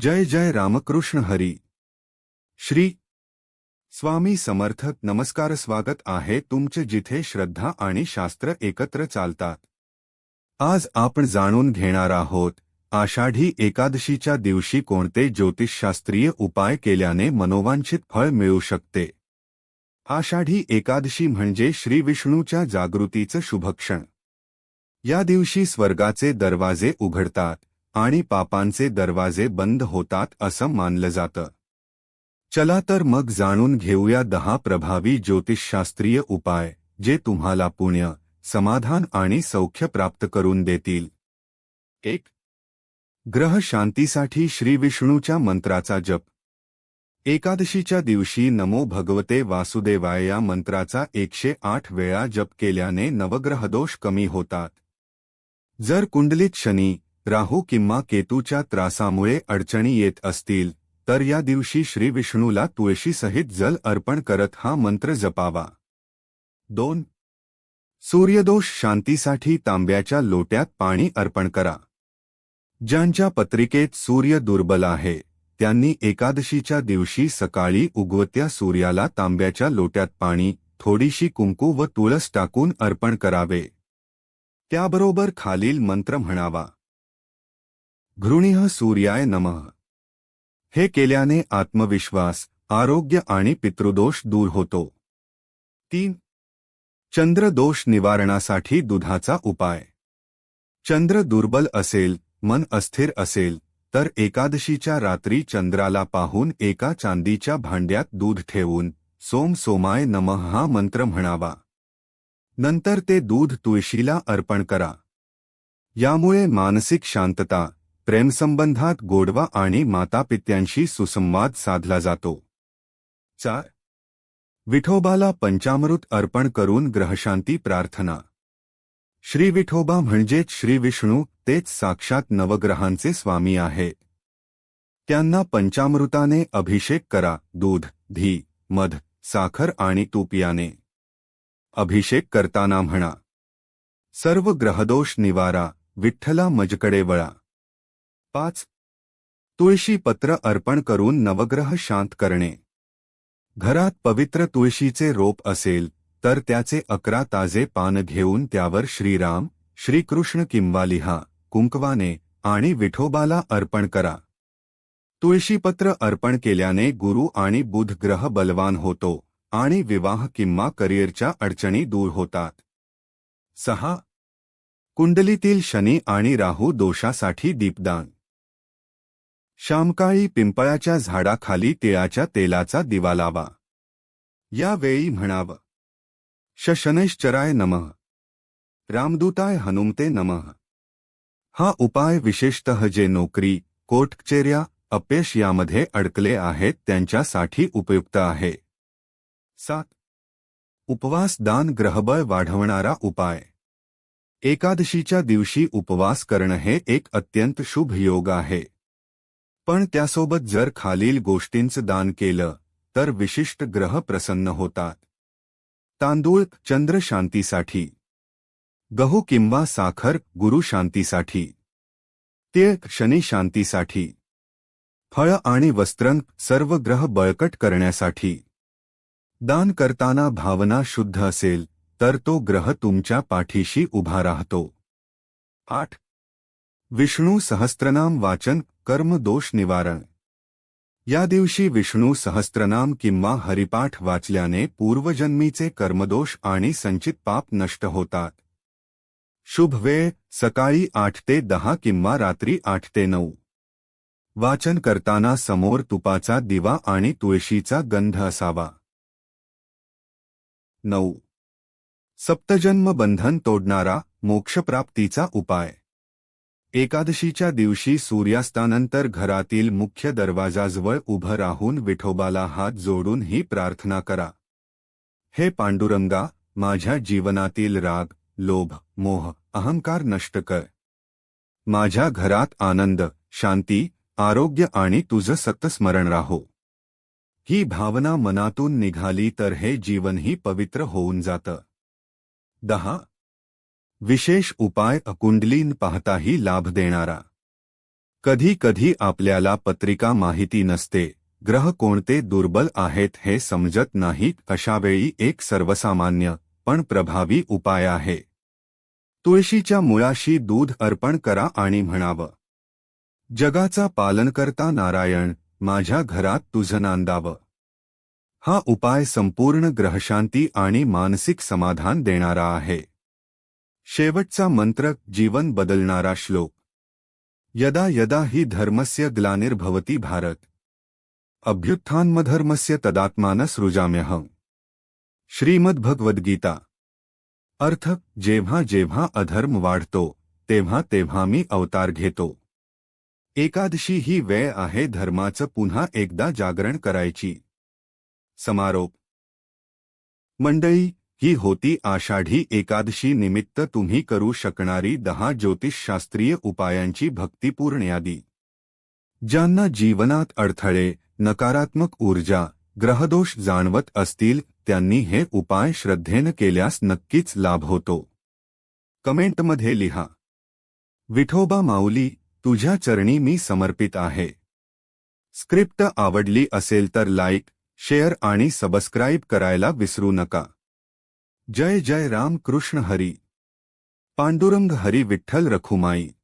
जय जय रामकृष्ण हरी। श्री स्वामी समर्थक नमस्कार स्वागत आहे तुमचे जिथे श्रद्धा आणि शास्त्र एकत्र चालतात. आज आपण जाणून घेणार आहोत आषाढी एकादशीच्या दिवशी कोणते ज्योतिषशास्त्रीय उपाय केल्याने मनोवांछित फळ मिळू शकते? आषाढी एकादशी म्हणजे श्री विष्णूच्या जागृतीचं शुभक्षण. या दिवशी स्वर्गाचे दरवाजे उघडतात आणि पापांचे दरवाजे बंद होतात असं मानलं जातं. चला तर मग जाणून घेऊया दहा प्रभावी ज्योतिषशास्त्रीय उपाय जे तुम्हाला पुण्य समाधान आणि सौख्य प्राप्त करून देतील. एक. ग्रह शांतीसाठी श्री विष्णूच्या मंत्राचा जप. एकादशीच्या दिवशी नमो भगवते वासुदेवाय या मंत्राचा एकशे आठ वेळा जप केल्याने नवग्रहदोष कमी होतात. जर कुंडलीत शनी राहू किंवा केतूच्या त्रासामुळे अडचणी येत असतील तर या दिवशी श्री विष्णूला तुळशीसहित जल अर्पण करत हा मंत्र जपावा. दोन. सूर्यदोष शांतीसाठी तांब्याच्या लोट्यात पाणी अर्पण करा. ज्यांच्या पत्रिकेत सूर्य दुर्बल आहे त्यांनी एकादशीच्या दिवशी सकाळी उगवत्या सूर्याला तांब्याच्या लोट्यात पाणी थोडीशी कुंकू व तुळस टाकून अर्पण करावे. त्याबरोबर खालील मंत्र म्हणावा. घृणीह सूर्याय नमः. हे केल्याने आत्मविश्वास आरोग्य आणि पितृदोष दूर होतो. तीन. चंद्रदोष निवारणासाठी दुधाचा उपाय. चंद्र दुर्बल असेल मन अस्थिर असेल तर एकादशीच्या रात्री चंद्राला पाहून एका चांदीच्या भांड्यात दूध ठेवून सोम सोमाय नमः हा मंत्र म्हणावा. नंतर ते दूध तुळशीला अर्पण करा. यामुळे मानसिक शांतता प्रेमसंबंधात गोडवा आणि मातापित्यांशी सुसंवाद साधला जातो. चार. विठोबाला पंचामृत अर्पण करून ग्रहशांती प्रार्थना. श्री विठोबा म्हणजेच श्री विष्णू तेच साक्षात नवग्रहांचे स्वामी आहे. त्यांना पंचामृताने अभिषेक करा दूध धी मध साखर आणि तुपियाने. अभिषेक करताना म्हणा. सर्व ग्रहदोष निवारा विठ्ठला मजकडे वळा. पाच. पत्र अर्पण करून नवग्रह शांत करणे. घरात पवित्र तुळशीचे रोप असेल, तर त्याचे अकरा ताजे पान घेऊन त्यावर श्रीराम, श्रीकृष्ण किंवा लिहा कुंकवाने आणि विठोबाला अर्पण करा. तुळशीपत्र अर्पण केल्याने गुरु आणि बुध ग्रह बलवान होतो आणि विवाह किंवा करिअरच्या अडचणी दूर होतात. सहा. कुंडलीतील शनी आणि राहू दोषासाठी दीपदान. शामकाळी पिंपळाच्या झाडाखाली तिळाच्या तेलाचा दिवा लावा. यावेळी म्हणावं शशनैश्चराय नमः. रामदूताय हनुमते नमः. हा उपाय विशेषतः जे नोकरी कोटचेऱ्या अपयश यामध्ये अडकले आहेत त्यांच्यासाठी उपयुक्त आहे. सात. उपवास दान ग्रहबळ वाढवणारा उपाय. एकादशीच्या दिवशी उपवास करणं हे एक अत्यंत शुभ योग आहे. पण त्यासोबत जर खालील गोष्टींचं दान केलं तर विशिष्ट ग्रह प्रसन्न होतात. तांदूळ चंद्र शांतीसाठी. गहू किंवा साखर गुरु शांतीसाठी. तीळ शनी शांतीसाठी. फळ आणि वस्त्रंग सर्व ग्रह बळकट करण्यासाठी. दान करताना भावना शुद्ध असेल तर तो ग्रह तुमच्या पाठीशी उभा राहतो. आठ. विष्णू सहस्त्रनाम वाचन कर्म दोष निवारण. या दिवशी विष्णू सहस्त्रनाम किंवा हरिपाठ वाचल्याने पूर्वजन्मीचे कर्मदोष आणि संचित पाप नष्ट होतात. शुभ वेळ सकाळी आठ ते दहा किंवा रात्री आठ ते नऊ. वाचन करताना समोर तुपाचा दिवा आणि तुळशीचा गंध असावा. नऊ. सप्तजन्म बंधन तोडणारा मोक्षप्राप्तीचा उपाय. एकादशीच्या दिवशी सूर्यास्तानंतर घरातील मुख्य दरवाजाजवळ उभं राहून विठोबाला हात जोडून ही प्रार्थना करा. हे पांडुरंगा माझ्या जीवनातील राग लोभ मोह अहंकार नष्ट कर. माझ्या घरात आनंद शांती आरोग्य आणि तुझं सत्तस्मरण राहो. ही भावना मनातून निघाली तर हे जीवनही पवित्र होऊन जातं. दहा विशेष उपाय अकुंडलीन पाहताही लाभ देणारा. कधी कधी आपल्याला पत्रिका माहिती नसते ग्रह कोणते दुर्बल आहेत हे समजत नाहीत अशावेळी एक सर्वसामान्य पण प्रभावी उपाय आहे. तुळशीच्या मुळाशी दूध अर्पण करा आणि म्हणावं जगाचा पालनकर्ता नारायण माझ्या घरात तुझं नांदावं. हा उपाय संपूर्ण ग्रहशांती आणि मानसिक समाधान देणारा आहे. शेवटचा मंत्र, जीवन बदलणारा श्लोक. यदा यदा हि धर्मस्य ग्लानिर्भवती भारत। अभ्युत्थानमधर्मस्य तदात्मान सृजाम्यहं श्रीमद्भगवद्गीता। अर्थ, जेव्हा जेव्हा अधर्म वाढतो, तेव्हा तेव्हा मी अवतार घेतो. एकादशी ही वेळ आहे धर्माचं पुन्हा एकदा जागरण करायची. समारोप. मंडळी ही होती आषाढी एकादशी निमित्त तुम्ही करू शकणारी दहा ज्योतिषशास्त्रीय उपायांची भक्तिपूर्ण यादी. ज्यांना जीवनात अडथळे नकारात्मक ऊर्जा ग्रहदोष जाणवत असतील त्यांनी हे उपाय श्रद्धेनं केल्यास नक्कीच लाभ होतो. कमेंटमध्ये लिहा. विठोबा माऊली तुझ्या चरणी मी समर्पित आहे. स्क्रिप्ट आवडली असेल तर लाईक शेअर आणि सबस्क्राईब करायला विसरू नका. जय जय राम कृष्ण हरी. पांडुरंग हरी विठ्ठल रखुमाई.